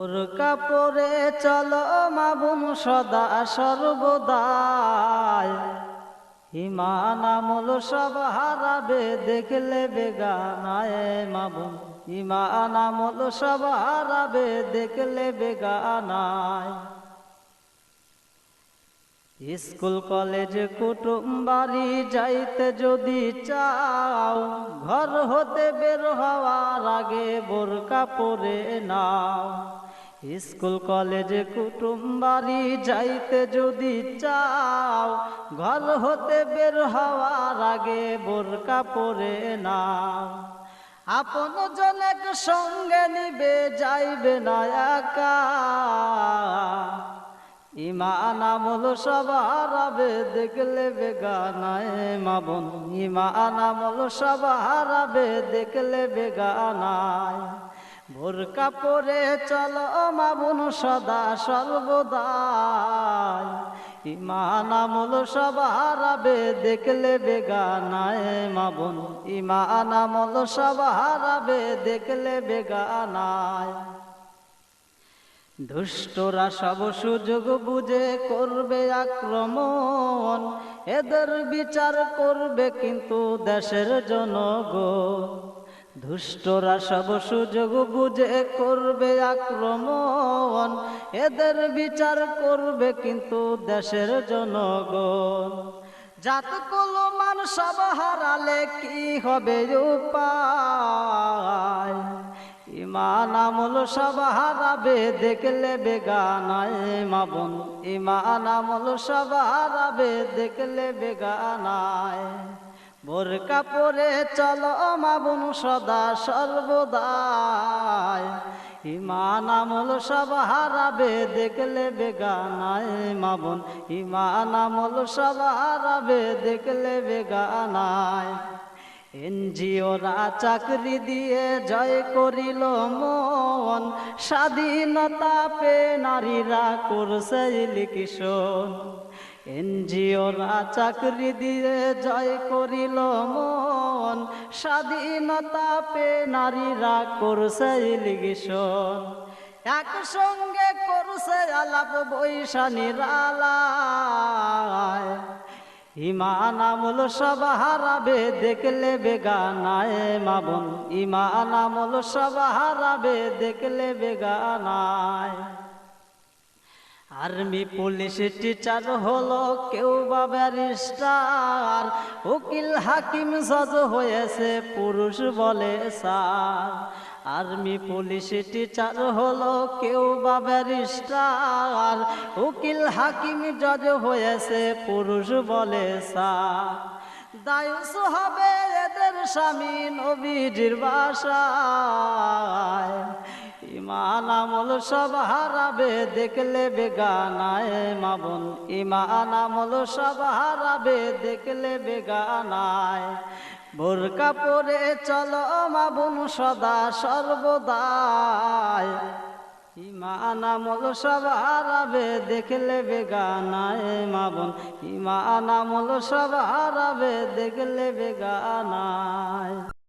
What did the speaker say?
ওর কাপড়ে চলো মাবুন সদা সর্বদাই। ইমান আমল সব হারাবে, দেখলে বেগানায় মাবুন ইমান আমল সব হারাবে, দেখলে বেগানায় স্কুল, কলেজ, কুটুম বাড়ি যাইতে যদি চাও, ঘর হতে বের হওয়ার আগে বোরকা পরে নাও। স্কুল, কলেজ, কুটুম বাড়ি যাইতে যদি চাও, ঘর হতে বের হওয়ার আগে বোরকা পরে নাও। আপন জনক সঙ্গে নিবে, যাইবে না একা। ইমান আমল সবার আবে দেখলে বেগানায় মাবন ইমান আমল সবার আবে দেখলে বেগানায় বোরকা পরে চলো মাবুন সদা সর্বদাই। ইমান আমল সবার আবে দেখলে বেগানায় মাবন ইমান আমল সবার আবে দেখলে বেগানায় দুষ্টরা সব সুযোগ বুঝে করবে আক্রমণ। এদের বিচার করবে কিন্তু দেশের জনগণ। দুষ্টরা সব সুযোগ বুঝে করবে আক্রমণ। এদের বিচার করবে কিন্তু দেশের জনগণ। জাত কলমান সব হারালে কি হবে উপায়? ইমান আমল সব হারাবে, দেখলে বেগানায় মাবন। ইমান আমল সব হারাবে, দেখলে বেগানায় বোরকা কাপড়ে চলো মাবুন সদা সর্বদাই। ইমান আমল সব হারাবে, দেখলে বেগানায় মাবন ইমান আমল সব হারাবে, দেখলে বেগানায় এনজিওরা চাকরি দিয়ে জয় করিল মন। স্বাধীনতা পে নারীরা করছে লিখিশন এনজিওরা চাকরি দিয়ে জয় করিল মন। স্বাধীনতা পে নারীরা করছে লিখিশন একসঙ্গে করছে আলাপ বৈশানীর আলায়। ইমান আমল সব হারাবে, দেখলে বেগানায় মাবন ইমান আমল সব হারাবে, দেখলে বেগানায়। আর্মি পুলিশ টিচার হলো কেউ বা ব্যারিস্টার, উকিল হাকিম জজ হয়েছে, পুরুষ বলে স্যার। আর্মি পুলিশ টিচার হলো কেউ বা ব্যারিস্টার। উকিল, হাকিম, জজ হয়েছে পুরুষ বলে দায়ুস হবে এদের স্বামী নবীজির বাসায়। ইমান আমল সব হারাবে, দেখলে বেগানায় মাবন ইমান আমল সব হারাবে, দেখলে বেগানায়। বোরকা পরে চলো মাবুন সদা সর্বদায় ইমান আমল সবার আবে দেখলে বেগানায় মাবন ইমান আমল সবার আবে দেখলে বেগানায়